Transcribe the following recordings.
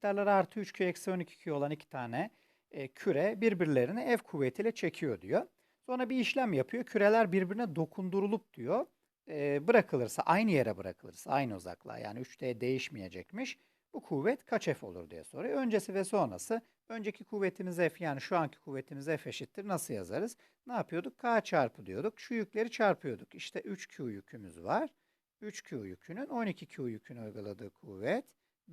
miktarları artı 3Q eksi 12Q olan iki tane e, küre birbirlerini F kuvvetiyle çekiyor diyor. Sonra bir işlem yapıyor. Küreler birbirine dokundurulup diyor. e, bırakılırsa aynı yere bırakılırsa aynı uzaklığa yani 3D değişmeyecekmiş. Bu kuvvet kaç F olur diye soruyor. Öncesi ve sonrası. Önceki kuvvetimiz F yani şu anki kuvvetimiz F eşittir. Nasıl yazarız? Ne yapıyorduk? K çarpı diyorduk. Şu yükleri çarpıyorduk. İşte 3Q yükümüz var. 3Q yükünün 12Q yükünü uyguladığı kuvvet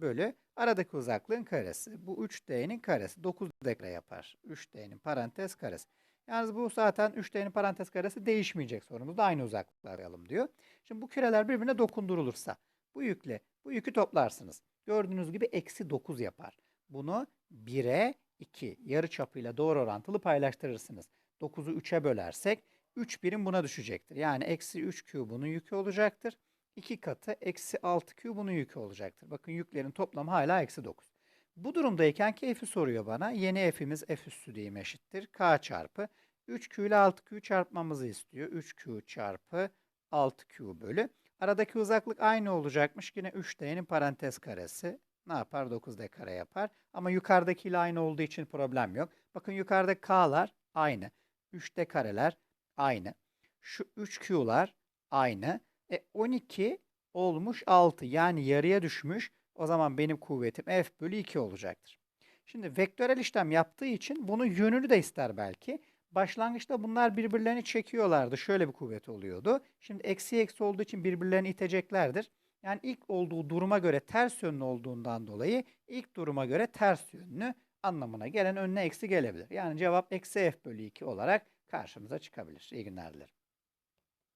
bölü aradaki uzaklığın karesi. Bu 3D'nin karesi 9D kare yapar. 3D'nin parantez karesi. Yalnız bu zaten 3D'nin parantez karesi değişmeyecek sorumuzda aynı uzaklıklar arayalım diyor. Şimdi bu küreler birbirine dokundurulursa bu yükle bu yükü toplarsınız. Gördüğünüz gibi eksi 9 yapar. Bunu 1'e 2 yarı çapıyla doğru orantılı paylaştırırsınız. 9'u 3'e bölersek 3 birim buna düşecektir. Yani eksi 3Q bunun yükü olacaktır. 2 katı eksi 6Q bunun yükü olacaktır. Bakın yüklerin toplamı hala eksi 9. Bu durumdayken F'i soruyor bana. Yeni F'imiz F üssü diyeyim eşittir. K çarpı 3Q ile 6Q çarpmamızı istiyor. 3Q çarpı 6Q bölü. Aradaki uzaklık aynı olacakmış. Yine 3D'nin parantez karesi. Ne yapar? 9D kare yapar. Ama yukarıdakiyle aynı olduğu için problem yok. Bakın yukarıda K'lar aynı. 3D kareler aynı. Şu 3Q'lar aynı. E 12 olmuş 6. Yani yarıya düşmüş. O zaman benim kuvvetim F bölü 2 olacaktır. Şimdi vektörel işlem yaptığı için bunun yönünü de ister belki. Başlangıçta bunlar birbirlerini çekiyorlardı. Şöyle bir kuvvet oluyordu. Şimdi eksi eksi olduğu için birbirlerini iteceklerdir. Yani ilk olduğu duruma göre ters yönlü olduğundan dolayı ilk duruma göre ters yönlü anlamına gelen önüne eksi gelebilir. Yani cevap eksi f bölü 2 olarak karşımıza çıkabilir. İyi günler dilerim.